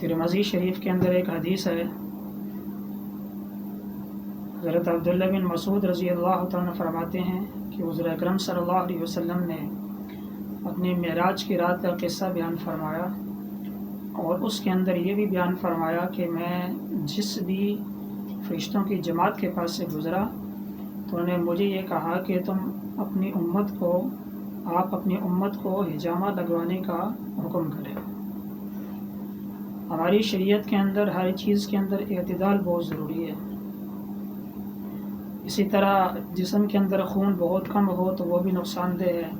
ترمزی شریف کے اندر ایک حدیث ہے۔ حضرت عبداللہ بن مسعود رضی اللہ تعالیٰ فرماتے ہیں کہ حضور اکرم صلی اللہ علیہ وسلم نے اپنی معراج کی رات کا قصہ بیان فرمایا اور اس کے اندر یہ بھی بیان فرمایا کہ میں جس بھی فرشتوں کی جماعت کے پاس سے گزرا تو انہوں نے مجھے یہ کہا کہ تم اپنی امت کو، آپ اپنی امت کو ہجامہ لگوانے کا حکم کریں۔ ہماری شریعت کے اندر، ہر چیز کے اندر اعتدال بہت ضروری ہے۔ اسی طرح جسم کے اندر خون بہت کم ہو تو وہ بھی نقصان دہ ہے۔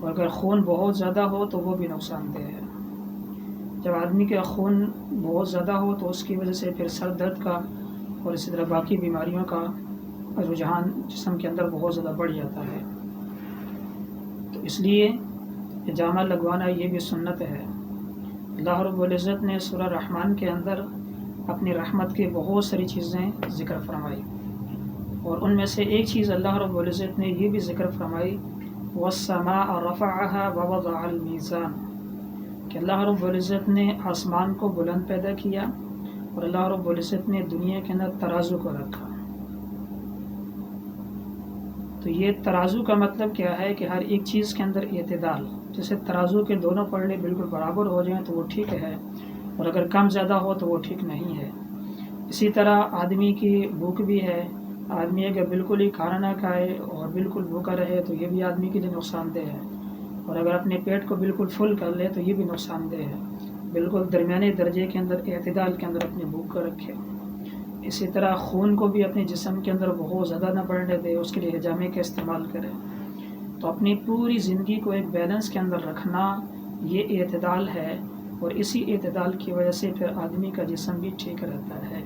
اور اگر خون بہت زیادہ ہو تو وہ بھی نقصان دہ ہے۔ جب آدمی کا خون بہت زیادہ ہو تو اس کی وجہ سے پھر سر درد کا اور اسی طرح باقی بیماریوں کا رجحان جسم کے اندر بہت زیادہ بڑھ جاتا ہے۔ تو اس لیے جامع لگوانا یہ بھی سنت ہے۔ اللہ رب العزت نے سورہ رحمان کے اندر اپنی رحمت کے بہت ساری چیزیں ذکر فرمائی۔ اور ان میں سے ایک چیز اللہ رب العزت نے یہ بھی ذکر فرمائی وسما اور رفا ووضع المیزان کہ اللہ رب العزت نے آسمان کو بلند پیدا کیا اور اللہ رب العزت نے دنیا کے اندر ترازو کو رکھا۔ تو یہ ترازو کا مطلب کیا ہے کہ ہر ایک چیز کے اندر اعتدال، جیسے ترازو کے دونوں پڑھنے بالکل برابر ہو جائیں تو وہ ٹھیک ہے، اور اگر کم زیادہ ہو تو وہ ٹھیک نہیں ہے۔ اسی طرح آدمی کی بھوک بھی ہے، آدمی اگر بالکل ہی کھانا نہ کھائے اور بالکل بھوکا رہے تو یہ بھی آدمی کے لیے نقصان دہ ہے۔ اور اگر اپنے پیٹ کو بالکل فل کر لے تو یہ بھی نقصان دہ ہے۔ بالکل درمیانی درجے کے اندر اعتدال کے اندر اپنی بھوک کو رکھے۔ اسی طرح خون کو بھی اپنے جسم کے اندر بہت زیادہ نہ بڑھنے دے اس کے لیے حجامے کا استعمال کرے تو اپنی پوری زندگی کو ایک بیلنس کے اندر رکھنا یہ اعتدال ہے اور اسی اعتدال کی وجہ سے پھر آدمی کا جسم بھی ٹھیک رہتا ہے۔